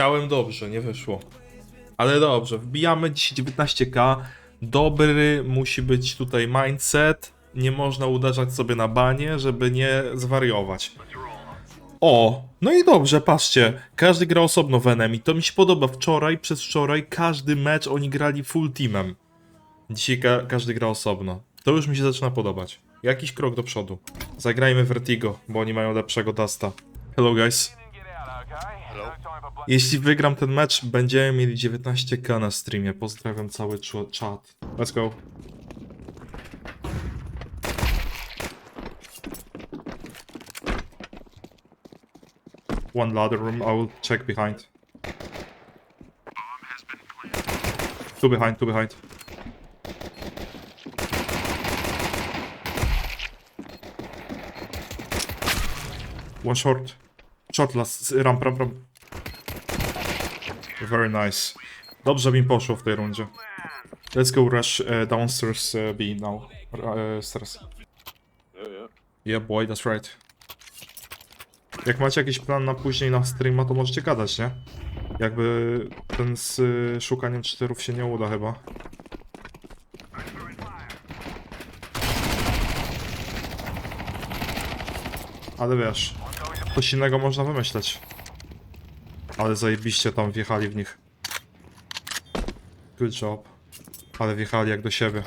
Chciałem dobrze, nie wyszło. Ale dobrze, wbijamy dzisiaj 19k. Dobry musi być tutaj mindset. Nie można uderzać sobie na banie, żeby nie zwariować. O, no i dobrze, patrzcie. Każdy gra osobno w enemy. To mi się podoba. Wczoraj, przez wczoraj, każdy mecz oni grali full teamem. Dzisiaj ka każdy gra osobno. To już mi się zaczyna podobać. Jakiś krok do przodu. Zagrajmy Vertigo, bo oni mają lepszego Dusta. Hello guys. Jeśli wygram ten mecz, będziemy mieli 19k na streamie. Pozdrawiam cały czat. Let's go. One ladder room, I will check behind. Two behind, two behind. One short. Short last, ramp, ramp, ramp. Very nice. Dobrze mi poszło w tej rundzie. Let's go rush uh, downstairs uh, B now. Uh, stairs. Yeah, yeah. Yeah boy, that's right. Jak macie jakiś plan na później na streama, to możecie gadać, nie? Jakby ten z y, szukaniem czterów się nie uda chyba. Ale wiesz, coś innego można wymyśleć. Ale zajebiście tam wjechali w nich. Good job. Ale wjechali jak do siebie.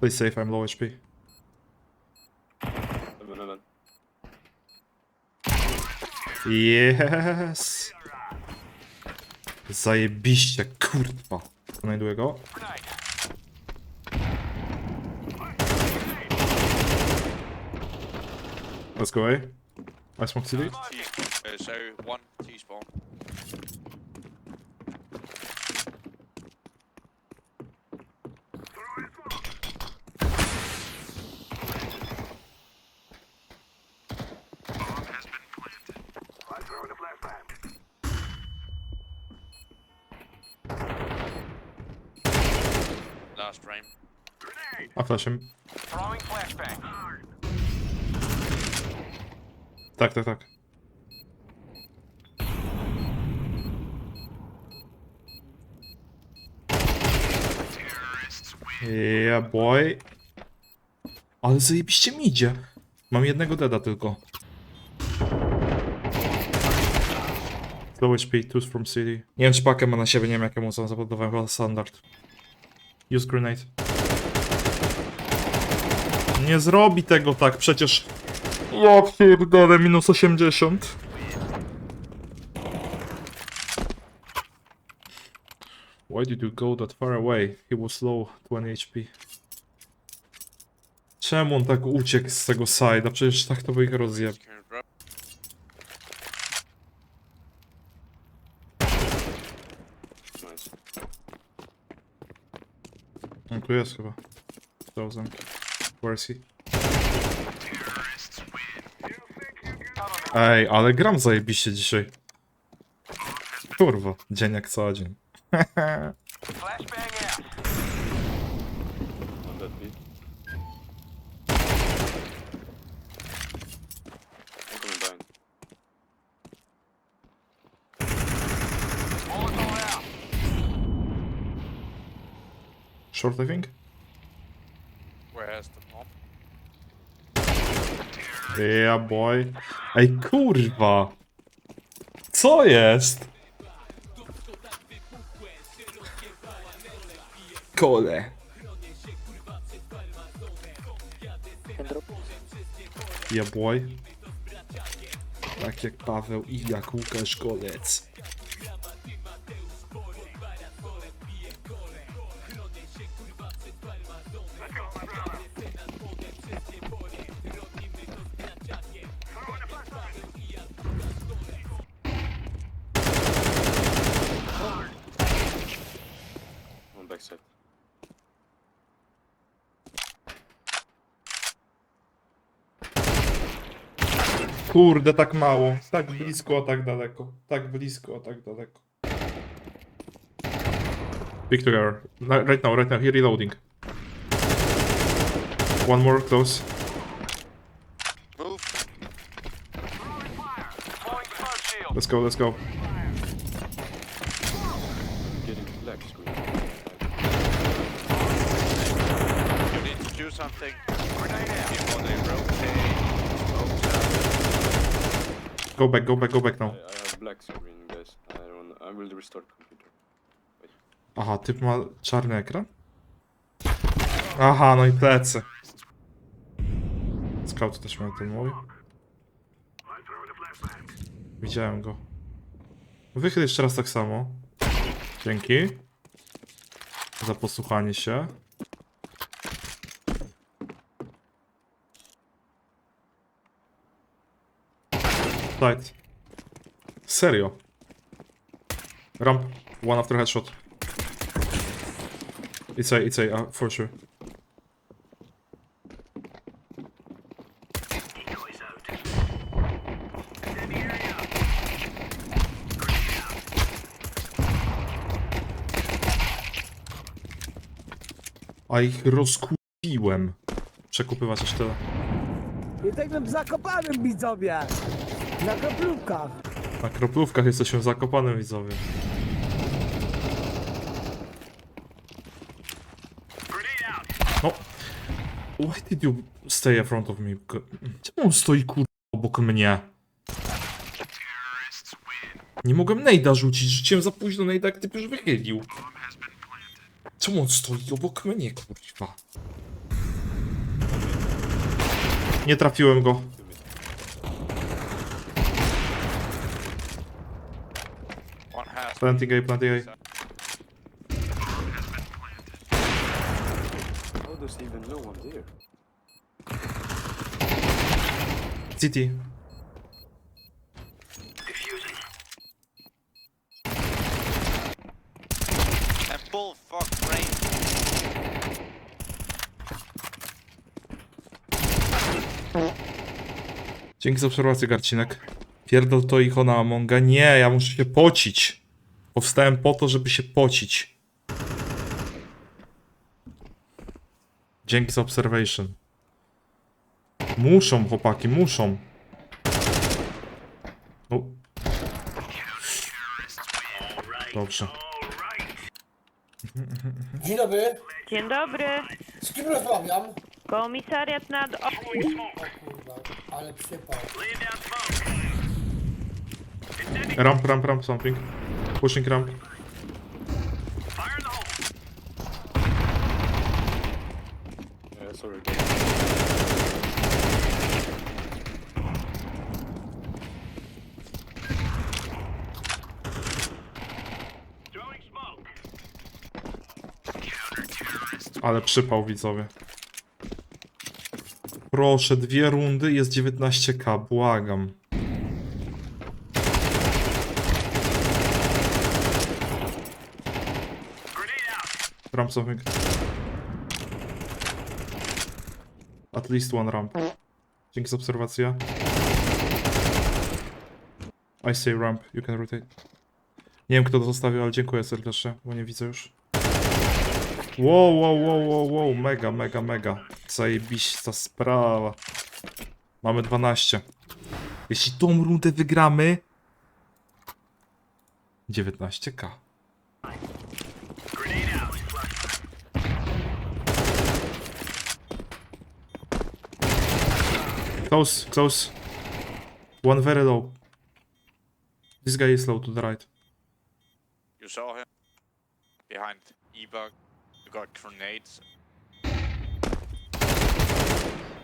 Play safe, I'm low HP. Yes! Zajebiście, kurwa. Znajduję go. Let's go A. I smoke CD. T, uh, so one T spawn. Last frame. A flash him. Throwing flashbang. Tak, tak, tak. Yeah, boy. Ale zajebiście mi idzie. Mam jednego deda tylko. Low HP, two from city. Nie wiem czy pakę ma na siebie, nie wiem jakiemu są, zabudowałem chyba standard. Use grenade. Nie zrobi tego tak, przecież... Ja pierdolę, minus 80. Why did you go that far away? He was low, 20 HP. Czemu on tak uciekł z tego side'a? Przecież tak to by ich rozjeb... Securing drop. Nice. On tu jest chyba. Thousand. Where is he? Ej, ale gram zajebiście dzisiaj. Kurwa, dzień jak co dzień. Flashbang out. On that beat. I'm coming behind. Molotov out. Short, I think? Where's the bomb? Yeah, boy. Ej, kurwa. Co jest? Kole. Yeah, boy. Tak jak Paweł i jak Łukasz Golec. Kurde, tak mało. Tak blisko, a tak daleko. Tak blisko, a tak daleko. Pick together. Ni- Right now, right now. Here reloading. One more close. Move. Let's go, let's go. Getting black screen. You need to do something Grenade out. before they rotate. Smokes out. Go back, go back, go back I, now. I have black screen, guys. I don't. I will restart computer. Aha, typ ma czarny ekran? Aha, no i plecy. Scout też miał ten mój. Widziałem go. Wychyl jeszcze raz tak samo. Dzięki. Za posłuchanie się. Tight. Serio. Ramp. One after headshot. It's a, it's a, uh, for sure. A ich rozkupiłem. Przekupywać aż tyle. Jesteśmy w Zakopanem, widzowie! Na kroplówkach. Na kroplówkach jesteśmy zakopanym widzowie. No. Why did you stay in front of me? Czemu on stoi kur... obok mnie? Nie mogłem nejda rzucić, rzuciłem za późno nejda, jak typ już wychylił. Czemu on stoi obok mnie, kurwa? Nie trafiłem go. One has. Planting A, planting A. How does he even know I'm there? City. Bull fuck. Dzięki za obserwację, Garcinek. Pierdol to ikona Amonga. Nie, ja muszę się pocić. Powstałem po to, żeby się pocić. Dzięki za observation. Muszą, chłopaki, muszą. O. Dobrze. Dzień dobry, Dzień dobry. z kim rozmawiam? Komisariat nad... O, O kurwa, ale przypał. Ramp, ramp, ramp, something. Pushing ramp. Yeah, sorry. guys. Ale przypał widzowie. Proszę, dwie rundy, jest 19k, błagam. Ramp something. At least one ramp. Dzięki za obserwację. I say ramp, you can rotate. Nie wiem kto to zostawił, ale dziękuję serdecznie, bo nie widzę już. Wow, wow, wow, wow, wow, mega, mega, mega. Zajebiście sprawa. Mamy 12. Jeśli tą rundę wygramy... 19k. Close, close. One very low. This guy is low to the right. You saw him behind Ebug. You got grenades.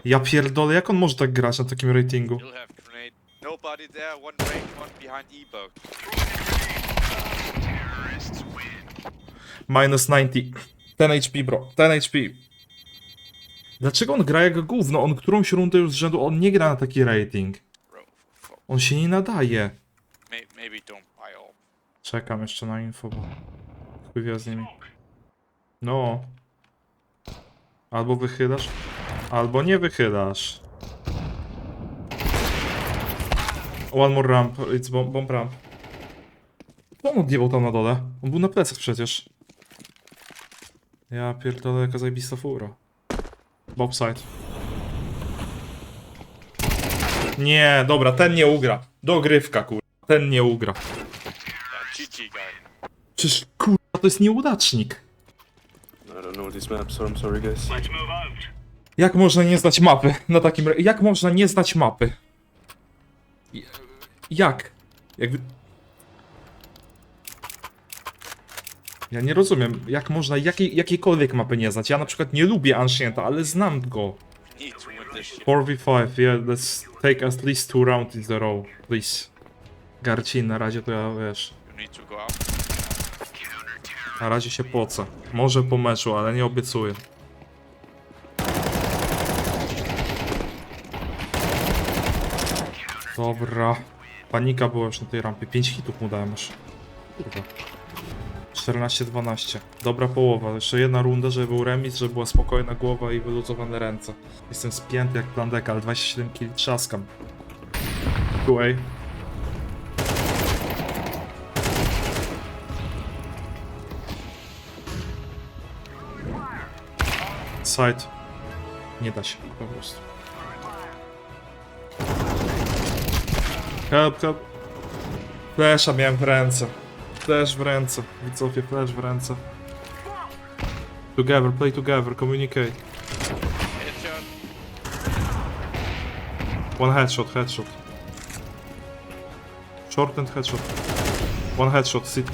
Ja pierdolę, jak on może tak grać na takim ratingu? You'll have grenade. Nobody there. One range, one behind Ebug. Minus 90. 10 HP, bro. 10 HP. Dlaczego on gra jak gówno? On którąś rundę już z rzędu, on nie gra na taki rating. On się nie nadaje. Czekam jeszcze na info, bo wie z nimi. No. Albo wychylasz, albo nie wychylasz. One more ramp, it's bomb, bomb ramp. Co on odjebał tam na dole? On był na plecach przecież. Ja pierdolę, jaka zajebista fura. Bob side. Nie, dobra, ten nie ugra. Dogrywka, kurwa. Ten nie ugra. Yeah, GG, guy. Przecież, kurwa, to jest nieudacznik. I don't know this map, so I'm sorry, guys. Jak można nie znać mapy na takim... re- Jak można nie znać mapy? J- Jak? Ja nie rozumiem, jak można jakiej, jakiejkolwiek mapy nie znać. Ja na przykład nie lubię Ancienta, ale znam go. Need to win this shit. 4v5, yeah, let's take at least two rounds in a row, please. Garcin, na razie to ja, wiesz, na razie się poca. Może po meczu, ale nie obiecuję. Dobra. Panika była już na tej rampie. 5 hitów mu dałem już. Kurwa. 14-12. Dobra połowa. Jeszcze jedna runda, żeby był remis, żeby była spokojna głowa i wyluzowane ręce. Jestem spięty jak plandeka, ale 27 kg trzaskam. QA. Side. Nie da się, po prostu. Help, help. Flesza miałem w ręce. Flash w ręce. Widzowie, flash w ręce. Together, play together, communicate. One headshot, headshot. Short and headshot. One headshot, sit.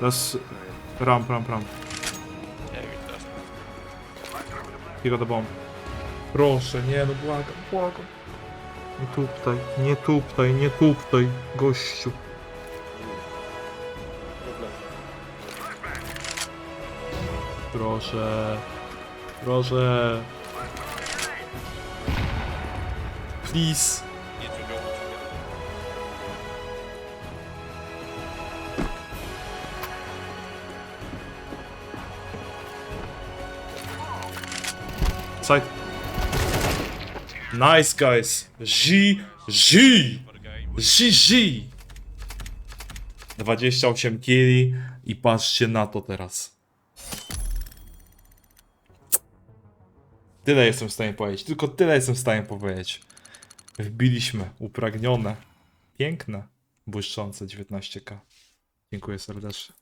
Let's ramp, ramp, ramp. He got the bomb. Proszę, nie no błagam, błagam. Nie tuptaj, nie tuptaj, nie tuptaj, gościu. Proszę. Proszę. Please. Side. Nice guys. G G For the game. GG. 28 kili i patrzcie na to teraz. Tyle jestem w stanie powiedzieć. Tylko tyle jestem w stanie powiedzieć. Wbiliśmy upragnione, piękne, błyszczące 19k. Dziękuję serdecznie.